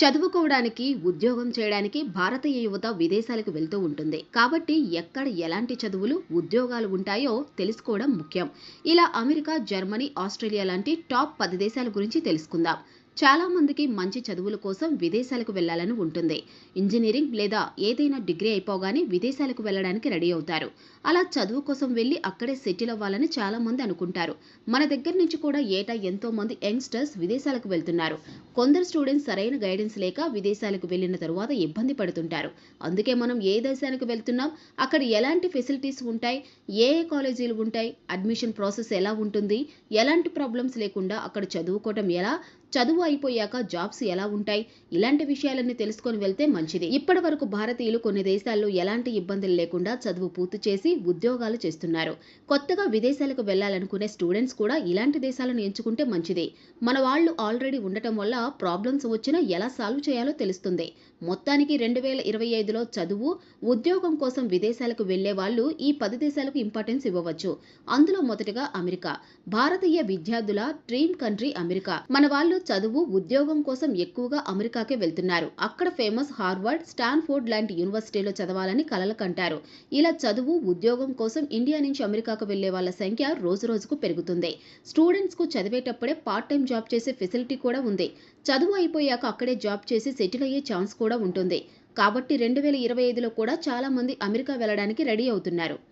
చదువుకోవడానికి ఉద్యోగం చేయడానికి భారతీయ యువత విదేశాలకు వెళ్తూ ఉంటుంది. కాబట్టి ఎక్కడ ఎలాంటి చదువులు ఉద్యోగాలు ఉంటాయో తెలుసుకోవడం ముఖ్యం. ఇలా అమెరికా జర్మనీ ఆస్ట్రేలియా లాంటి టాప్ పది దేశాల గురించి తెలుసుకుందాం. చాలా మందికి మంచి చదువుల కోసం విదేశాలకు వెళ్ళాలని ఉంటుంది. ఇంజనీరింగ్ లేదా ఏదైనా డిగ్రీ అయిపోగానే విదేశాలకు వెళ్ళడానికి రెడీ అవుతారు. అలా చదువు కోసం వెళ్ళి అక్కడే సెటిల్ అవ్వాలని చాలామంది అనుకుంటారు. మన దగ్గర నుంచి కూడా ఏటా ఎంతో మంది యంగ్స్టర్స్ విదేశాలకు వెళ్తున్నారు. కొందరు స్టూడెంట్స్ సరైన గైడెన్స్ లేక విదేశాలకు వెళ్ళిన తరువాత ఇబ్బంది పడుతుంటారు. అందుకే మనం ఏ దేశానికి వెళ్తున్నాం? అక్కడ ఎలాంటి ఫెసిలిటీస్ ఉంటాయి? ఏ ఏ కాలేజీలు ఉంటాయి? అడ్మిషన్ ప్రాసెస్ ఎలా ఉంటుంది? ఎలాంటి ప్రాబ్లమ్స్ లేకుండా అక్కడ చదువుకోవటం ఎలా? చదువు అయిపోయాక జాబ్స్ ఎలా ఉంటాయి? ఇలాంటి విషయాలన్నీ తెలుసుకొని వెళ్తే మంచిది. ఇప్పటి వరకు భారతీయులు కొన్ని దేశాల్లో ఎలాంటి ఇబ్బందులు లేకుండా చదువు పూర్తి చేసి ఉద్యోగాలు చేస్తున్నారు. కొత్తగా విదేశాలకు వెళ్ళాలనుకునే స్టూడెంట్స్ కూడా ఇలాంటి దేశాలను ఎంచుకుంటే మంచిది. మన వాళ్ళు ఆల్రెడీ ఉండటం వల్ల ప్రాబ్లమ్స్ వచ్చినా ఎలా సాల్వ్ చేయాలో తెలుస్తుంది. మొత్తానికి రెండు వేల ఇరవై ఐదులో చదువు ఉద్యోగం కోసం విదేశాలకు వెళ్ళే వాళ్ళు ఈ పది దేశాలకు ఇంపార్టెన్స్ ఇవ్వవచ్చు. అందులో మొదటగా అమెరికా. భారతీయ విద్యార్థుల డ్రీమ్ కంట్రీ అమెరికా. మన వాళ్ళు చదువు ఉద్యోగం కోసం ఎక్కువగా అమెరికాకే వెళ్తున్నారు. అక్కడ ఫేమస్ హార్వర్డ్ స్టాన్ఫోర్డ్ లాంటి యూనివర్సిటీలో చదవాలని కలలు కంటారు. ఇలా చదువు ఉద్యోగం కోసం ఇండియా నుంచి అమెరికాకు వెళ్ళే వాళ్ళ సంఖ్య రోజు రోజుకు పెరుగుతుంది. స్టూడెంట్స్కు చదివేటప్పుడే పార్ట్ టైం జాబ్ చేసే ఫెసిలిటీ కూడా ఉంది. చదువు అయిపోయాక అక్కడే జాబ్ చేసి సెటిల్ అయ్యే ఛాన్స్ కూడా ఉంటుంది. కాబట్టి రెండు వేల ఇరవై ఐదులో కూడా చాలా మంది అమెరికా వెళ్ళడానికి రెడీ అవుతున్నారు.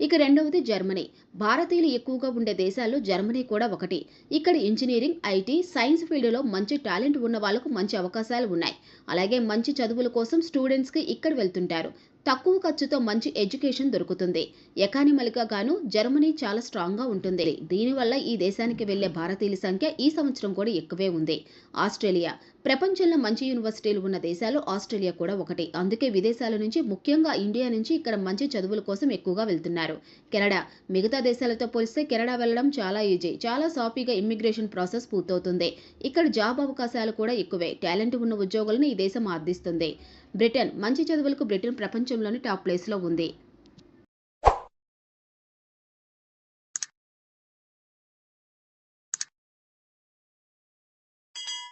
ఇక రెండవది జర్మనీ. భారతీయులు ఎక్కువగా ఉండే దేశాల్లో జర్మనీ కూడా ఒకటి. ఇక్కడ ఇంజనీరింగ్ ఐటీ సైన్స్ ఫీల్డ్లో మంచి టాలెంట్ ఉన్న వాళ్ళకు మంచి అవకాశాలు ఉన్నాయి. అలాగే మంచి చదువుల కోసం స్టూడెంట్స్కి ఇక్కడ వెళ్తుంటారు. తక్కువ ఖర్చుతో మంచి ఎడ్యుకేషన్ దొరుకుతుంది. ఎకానమికల్గా గాను జర్మనీ చాలా స్ట్రాంగ్గా ఉంటుంది. దీనివల్ల ఈ దేశానికి వెళ్ళే భారతీయుల సంఖ్య ఈ సంవత్సరం కూడా ఎక్కువే ఉంది. ఆస్ట్రేలియా. ప్రపంచంలో మంచి యూనివర్సిటీలు ఉన్న దేశాలు ఆస్ట్రేలియా కూడా ఒకటి. అందుకే విదేశాల నుంచి ముఖ్యంగా ఇండియా నుంచి ఇక్కడ మంచి చదువుల కోసం ఎక్కువగా వెళ్తున్నారు. కెనడా. మిగతా దేశాలతో పోలిస్తే కెనడా వెళ్ళడం చాలా ఈజీ. చాలా సాఫీగా ఇమ్మిగ్రేషన్ ప్రాసెస్ పూర్తవుతుంది. ఇక్కడ జాబ్ అవకాశాలు కూడా ఎక్కువే. టాలెంట్ ఉన్న ఉద్యోగులను ఈ దేశం ఆర్దిస్తుంది బ్రిటన్ మంచి చదువులకు బ్రిటన్ ప్రపంచంలోని టాప్ ప్లేస్లో ఉంది.